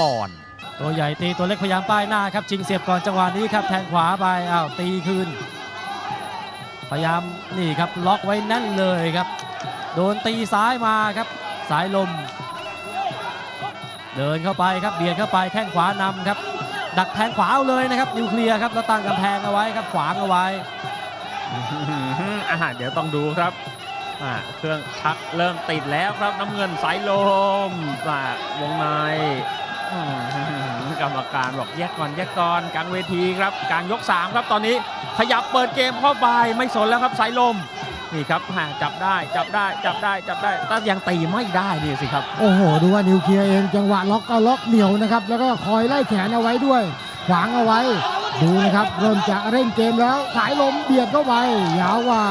ปอนด์ตัวใหญ่ตีตัวเล็กพยายามป้ายหน้าครับชิงเสียบก่อนจังหวะนี้ครับแทงขวาไปอ้าวตีคืน พยายามนี่ครับล็อกไว้แน่นเลยครับ โดนตีซ้ายมาครับ สายลม เดินเข้าไปครับเบียดเข้าไปแข้งขวานำครับ ดักแทงขวาเอาเลยนะครับนิวเคลียร์ครับแล้วตั้งกำแพงเอาไว้ครับขวางเอาไว้อาหารเดี๋ยวต้องดูครับอ่าเครื่องชักเริ่มติดแล้วครับน้ำเงินสายลมอ่าวงในอื้อหือ กรรมการบอกแยกก่อนแยกก่อนกลางเวทีครับกลางยก 3 ครับตอนนี้ขยับเปิดเกมเข้าไปไม่สนแล้วครับสายลมนี่ครับหาจับได้จับได้จับได้จับได้แต่ยังตีไม่ได้นี่สิครับโอ้โห ดูว่านิวเคลียร์เองจังหวะล็อกก็ล็อกเหนียวนะครับ แล้วก็คอยไล่แขนเอาไว้ด้วย ขวางเอาไว้ ดูนะครับเริ่มจะเร่งเกมแล้วสายลมเบียดเข้าไปยาวกว่า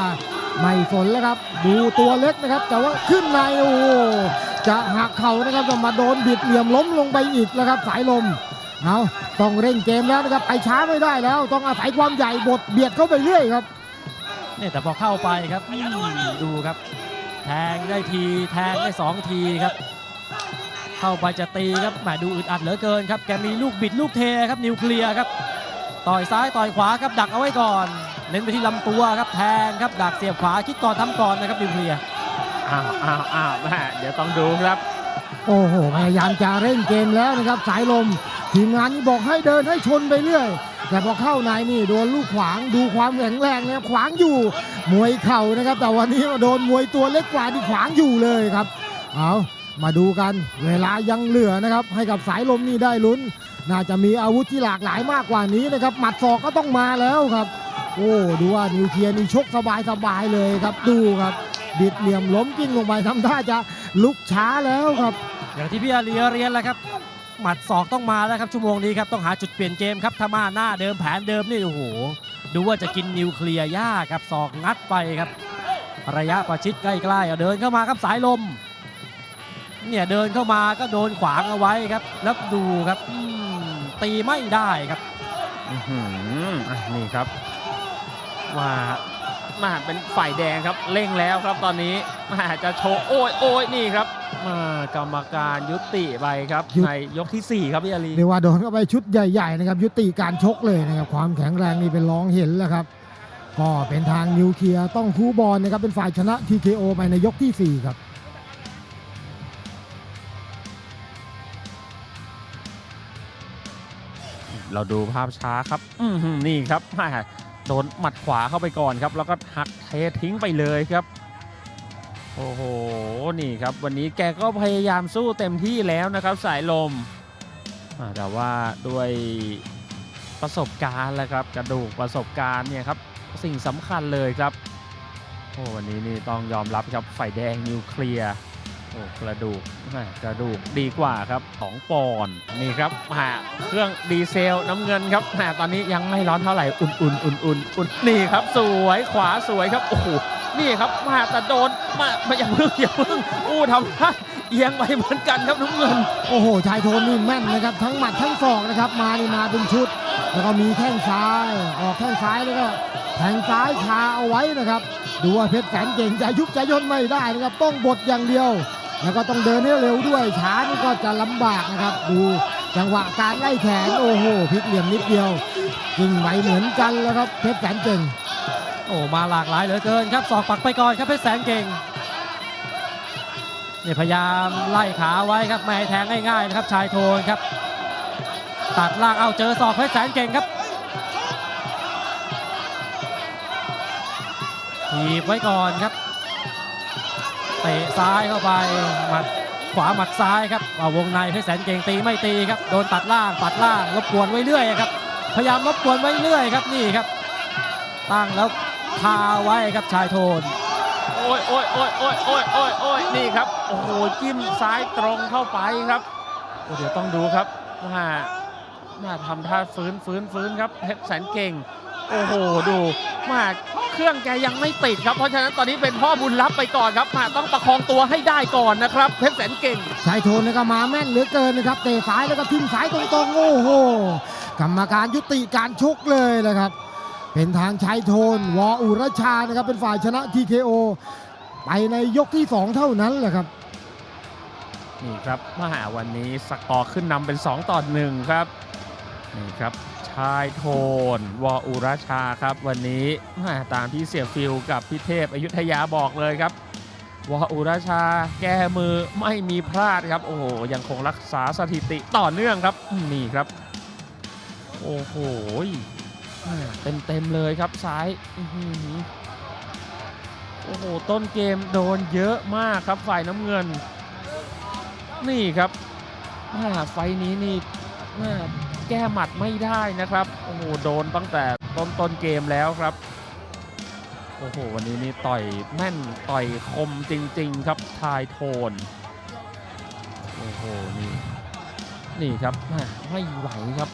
ไม่สนแล้วครับ ดูตัวเล็กนะครับ แต่ว่าขึ้นในโอ้โห จะหักเข่านะครับจะมาโดนบิดเหลี่ยมล้มลงไปอีกแล้วครับสายลมเอาต้องเร่งเกมแล้วนะครับไปช้าไม่ได้แล้ว ต้องอาศัยความใหญ่บดเบียดเข้าไปเรื่อยครับเนี่ยแต่พอเข้าไปครับดูครับ แทงได้ทีแทงได้สองทีครับ เข้าไปจะตีครับแหมดูอึดอัดเหลือเกินครับแกมีลูกบิดลูกเทครับนิวเคลียร์ครับ ต่อยซ้ายต่อยขวาครับดักเอาไว้ก่อน เน้นไปที่ลำตัวครับแทงครับดักเสียบขวาคิดก่อนทำก่อนนะครับนิวเคลียร์ อ้าวอ้าวอ้าวแม่เดี๋ยวต้องดูครับ โอ้โหพยายามจะเร่งเกมแล้วนะครับ สายลมทีมงานนี่บอกให้เดินให้ชนไปเรื่อย แต่พอเข้าในนี่โดนลูกขวางดูความแข็งแรงนะครับขวางอยู่มวยเข่านะครับ แต่วันนี้มาโดนมวยตัวเล็กกว่าที่ขวางอยู่เลยครับเอามาดูกันเวลายังเหลือนะครับ ให้กับสายลมนี่ได้ลุ้น น่าจะมีอาวุธที่หลากหลายมากกว่านี้นะครับหมัดศอกก็ต้องมาแล้วครับ โอ้ดูว่านิวเคลียร์นี่ชกสบายสบายเลยครับดูครับ บิดเหลี่ยมล้มกิ้งลงไปทำท่าจะลุกช้าแล้วครับ อย่างที่พี่อาเรียเรียนแล้วครับ หมัดศอกต้องมาแล้วครับชั่วโมงนี้ครับต้องหาจุดเปลี่ยนเกมครับถ้ามาหน้าเดิมแผนเดิมนี่โอ้โหดูว่าจะกินนิวเคลียร์ยากครับศอกงัดไปครับ ระยะประชิดใกล้ๆเอาเดินเข้ามาครับสายลมเนี่ยเดินเข้ามาก็โดนขวางเอาไว้ครับ แล้วดูครับอืมตีไม่ได้ครับอื้อหืออะนี่ครับมา มาเป็นฝ่ายแดงครับเร่งแล้วครับตอนนี้มาจะโชว์โอ้ยโอ้ยนี่ครับมากรรมการยุติไปครับยุติในยกที่ 4 ครับพี่อารีเรียกว่าโดนเข้าไปชุดใหญ่ๆนะครับยุติการชกเลยนะครับความแข็งแรงนี่เป็นรองเห็นแล้วครับก็เป็นทางนิวเคลียร์ต้องคูบอลนะครับเป็นฝ่ายชนะ TKO ไปในยกทีสี่4 ครับเราดูภาพช้าครับ อือหือนี่ครับมา โดนหมัดขวาเข้าไปก่อนครับ แล้วก็หักเททิ้งไปเลยครับ โอ้โห นี่ครับ วันนี้แกก็พยายามสู้เต็มที่แล้วนะครับ สายลม แต่ว่าด้วยประสบการณ์แหละครับ กระดูกประสบการณ์เนี่ยครับ สิ่งสำคัญเลยครับ โอ้วันนี้นี่ต้องยอมรับครับ ฝ่ายแดงนิวเคลียร์ โอ้กระดูกแม่กระดูกดีกว่าครับของปอนนี่ครับหาเครื่องดีเซลน้ำเงินครับหมตอนนี้ยังไม่ร้อนเท่าไหร่อุ่นๆอุ่นๆอุ่นอุ่นนี่ครับ สวยขวาสวยครับโอ้โหนี่ครับมาแต่โดนมามาอย่าเพิ่งอย่าเพิ่งอู้ทำท่าเอียงไปเหมือนกันครับน้ำเงิน โอ้โหชายโทนนี่แม่นนะครับ ทั้งหมัดทั้งศอกนะครับ มานี่มาเป็นชุด แล้วก็มีแข้งซ้าย ออกแข้งซ้ายแล้วก็แทงซ้ายคาเอาไว้นะครับ ดูว่าเพชรแสนเก่งจะยุบจะย่นไม่ได้นะครับ ต้องบดอย่างเดียว แล้วก็ต้องเดินให้เร็วด้วยช้านี่ก็จะลำบากนะครับ ดูจังหวะการไล่แขนโอ้โหพลิกเหลี่ยมนิดเดียวกิ่งไหวเหมือนกันแล้วครับเพชรแสนเก่ง โอ้มาหลากหลายเหลือเกินครับศอกปักไปก่อนครับเพชรแสนเก่งเนี่ยพยายามไล่ขาไว้ครับไม่ให้แทงง่ายๆนะครับชายโทนครับ ตัดล่างเอาเจอศอกเพชรแสนเก่งครับถีบไว้ก่อนครับ เตะซ้ายเข้าไปหมัดขวาหมัดซ้ายครับเอาวงในเพชรแสนเก่งตีไม่ตีครับโดนตัดล่างปัดล่างรบกวนไว้เรื่อยครับพยายามรบกวนไว้เรื่อยครับนี่ครับ ตั้งแล้วคาไว้ครับชายโทนโอ้ยโอ้ยโอ้ยโอ้ยโอ้ยโอ้ยโอ้ยนี่ครับโอ้โหจิ้มซ้ายตรงเข้าไปครับโอ้เดี๋ยวต้องดูครับว่ามาทำท่าฟื้นฟื้นฟื้นครับเพชรแสนเก่ง โอ้โหดูมาเค รื่องแกยังไม่ติดครับ เพราะฉะนั้นตอนนี้เป็นพ่อบุญรับไปก่อนครับมาต้องประคองตัวให้ได้ก่อนนะครับเพชรแสนเก่งชายโทนนี่ก็มาแม่นเหลือเกินนะครับเตะซ้ายแล้วก็ทิ่มซ้ายตรงๆโอ้โหกรรมการยุติการชกเลยนะครับ เป็นทางชายโทนวออุรชานะครับเป็นฝ่ายชนะ TKO ไปในยกที่ 2 เท่านั้นแหละครับนี่ครับมาหาวันนี้สกอร์ขึ้นนำเป็น 2 ต่อ1ครับนี่ครับ ชายโทน วออุรชาครับ วันนี้ตามที่เสียฟิลกับพี่เทพอยุธยาบอกเลยครับ วออุรชาแก้มือไม่มีพลาดครับ โอ้โห ยังคงรักษาสถิติต่อเนื่องครับนี่ครับ โอ้โหเต็มเต็มเลยครับซ้ายโอ้โห ต้นเกมโดนเยอะมากครับฝ่ายน้ำเงิน นี่ครับอ่าไฟนี้นี่อ่า แก้หมัดไม่ได้นะครับ โอ้โห โดนตั้งแต่ต้นต้นเกมแล้วครับ โอ้โห วันนี้นี่ต่อยแม่นต่อยคมจริง ๆ ครับทายโทน โอ้โห นี่ นี่ครับ ไม่ไหวครับ